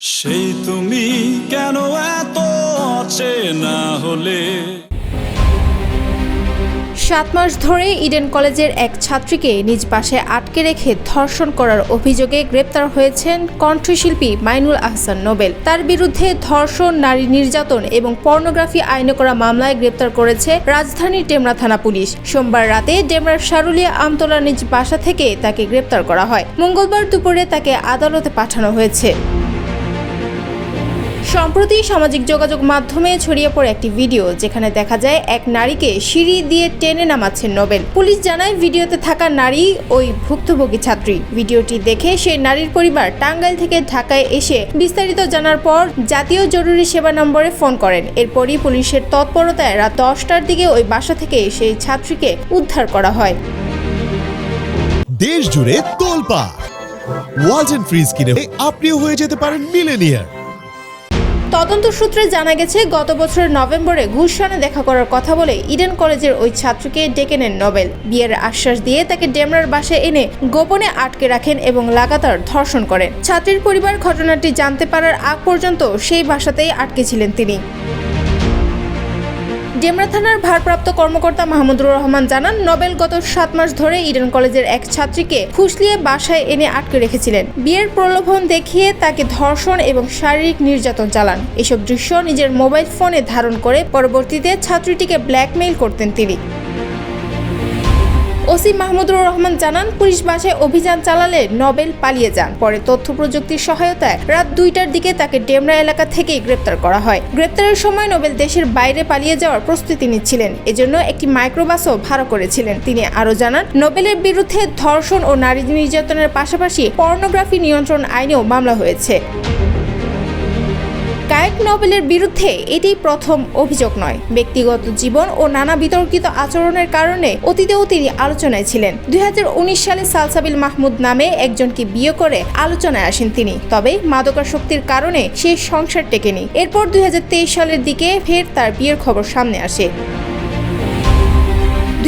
সেই তুমি কেন এত অচেনা হলে? সাত মাস ধরে ইডেন কলেজের এক ছাত্রীকে নিজ পাশে আটকে রেখে ধর্ষণ করার অভিযোগে গ্রেপ্তার হয়েছেন কণ্ঠশিল্পী মাইনুল আহসান নোবেল। তার বিরুদ্ধে ধর্ষণ, নারী নির্যাতন এবং পর্নোগ্রাফি আইনে করা মামলায় গ্রেপ্তার করেছে রাজধানীর ডেমরা থানা পুলিশ। সোমবার রাতে ডেমরার সারুলিয়া আমতলা নিজ বাসা থেকে তাকে গ্রেপ্তার করা হয়। মঙ্গলবার দুপুরে তাকে আদালতে পাঠানো হয়েছে। সম্প্রতি সামাজিক যোগাযোগ মাধ্যমে ছড়িয়ে পড়ে একটি ভিডিও যেখানে দেখা যায় এক নারীকে সিঁড়ি দিয়ে টেনে নামাচ্ছেন নোবেল। পুলিশ জানায়, ভিডিওতে থাকা নারী ওই ভুক্তভোগী ছাত্রী। ভিডিওটি দেখে সেই নারীর পরিবার টাঙ্গাইল থেকে ঢাকায় এসে বিস্তারিত জানার পর জাতীয় জরুরি সেবা নম্বরে ফোন করেন। এরপরই পুলিশের তৎপরতায় রাত দশটার দিকে ওই বাসা থেকে সেই ছাত্রীকে উদ্ধার করা হয়। দেশ জুড়ে তোলপা ওয়ালটন ফ্রিজ কিনে আপনিও হয়ে যেতে পারেন মিলেনিয়ার। তদন্ত সূত্রে জানা গেছে, গত বছরের নভেম্বরে ঘুষানে দেখা করার কথা বলে ইডেন কলেজের ওই ছাত্রকে ডেকে নেন নোবেল। বিয়ের আশ্বাস দিয়ে তাকে ডেমরার বাসায় এনে গোপনে আটকে রাখেন এবং লাগাতার ধর্ষণ করেন। ছাত্রীর পরিবার ঘটনাটি জানতে পারার আগ পর্যন্ত সেই বাসাতেই আটকে ছিলেন তিনি। ডেমরা থানার ভারপ্রাপ্ত কর্মকর্তা মাহমুদুর রহমান জানান, নোবেল গত সাত মাস ধরে ইডেন কলেজের এক ছাত্রীকে ফুসলিয়ে বাসায় এনে আটকে রেখেছিলেন। বিয়ের প্রলোভন দেখিয়ে তাকে ধর্ষণ এবং শারীরিক নির্যাতন চালান। এসব দৃশ্য নিজের মোবাইল ফোনে ধারণ করে পরবর্তীতে ছাত্রীটিকে ব্ল্যাকমেইল করতেন তিনি। ওসি মাহমুদুর রহমান জানান, পুলিশ বাসায় অভিযান চালালে নবেল পালিয়ে যান। পরে তথ্য প্রযুক্তির সহায়তায় রাত দুইটার দিকে তাকে ডেমরা এলাকা থেকেই গ্রেপ্তার করা হয়। গ্রেপ্তারের সময় নোবেল দেশের বাইরে পালিয়ে যাওয়ার প্রস্তুতি নিচ্ছিলেন। এজন্য একটি মাইক্রোবাসও ভাড়া করেছিলেন। তিনি আরও জানান, নোবেলের বিরুদ্ধে ধর্ষণ ও নারী নির্যাতনের পাশাপাশি পর্নোগ্রাফি নিয়ন্ত্রণ আইনেও মামলা হয়েছে। গায়ক নোবেলের বিরুদ্ধে এটি প্রথম অভিযোগ নয়। ব্যক্তিগত জীবন ও নানা বিতর্কিত আচরণের কারণে অতীতেও তিনি আলোচনায় ছিলেন। দুই হাজার উনিশ সালে সালসাবিল মাহমুদ নামে একজনকে বিয়ে করে আলোচনায় আসেন তিনি। তবে মাদকাসক্তির কারণে সে সংসার টেকেনি। এরপর দুই হাজার তেইশ সালের দিকে ফের তার বিয়ের খবর সামনে আসে।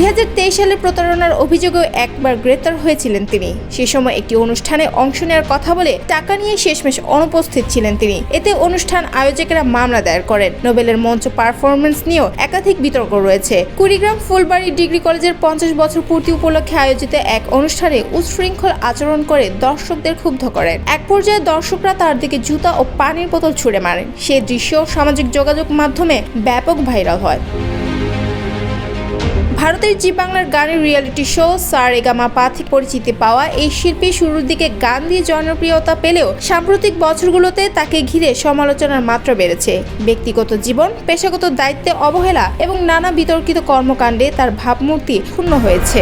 দুই হাজার তেইশ সালে প্রতারণার অভিযোগেও একবার গ্রেপ্তার হয়েছিলেন তিনি। সে সময় একটি অনুষ্ঠানে অংশ নেওয়ার কথা বলে টাকা নিয়ে শেষমেশ অনুপস্থিত ছিলেন তিনি। এতে অনুষ্ঠান আয়োজকেরা মামলা দায়ের করেন। নোবেলের মঞ্চ পারফরমেন্স নিয়েও একাধিক বিতর্ক রয়েছে। কুড়িগ্রাম ফুলবাড়ি ডিগ্রি কলেজের পঞ্চাশ বছর পূর্তি উপলক্ষে আয়োজিত এক অনুষ্ঠানে উচ্ছৃঙ্খল আচরণ করে দর্শকদের ক্ষুব্ধ করেন। এক পর্যায়ে দর্শকরা তার দিকে জুতা ও পানির বোতল ছুড়ে মারেন। সে দৃশ্য সামাজিক যোগাযোগ মাধ্যমে ব্যাপক ভাইরাল হয়। ভারতের জি বাংলার গানের রিয়েলিটি শো সার এগামা পাথিক পরিচিতি পাওয়া এই শিল্পী শুরুর দিকে গান দিয়ে জনপ্রিয়তা পেলেও সাম্প্রতিক বছরগুলোতে তাকে ঘিরে সমালোচনার মাত্রা বেড়েছে। ব্যক্তিগত জীবন, পেশাগত দায়িত্বে অবহেলা এবং নানা বিতর্কিত কর্মকাণ্ডে তার ভাবমূর্তি ক্ষুণ্ণ হয়েছে।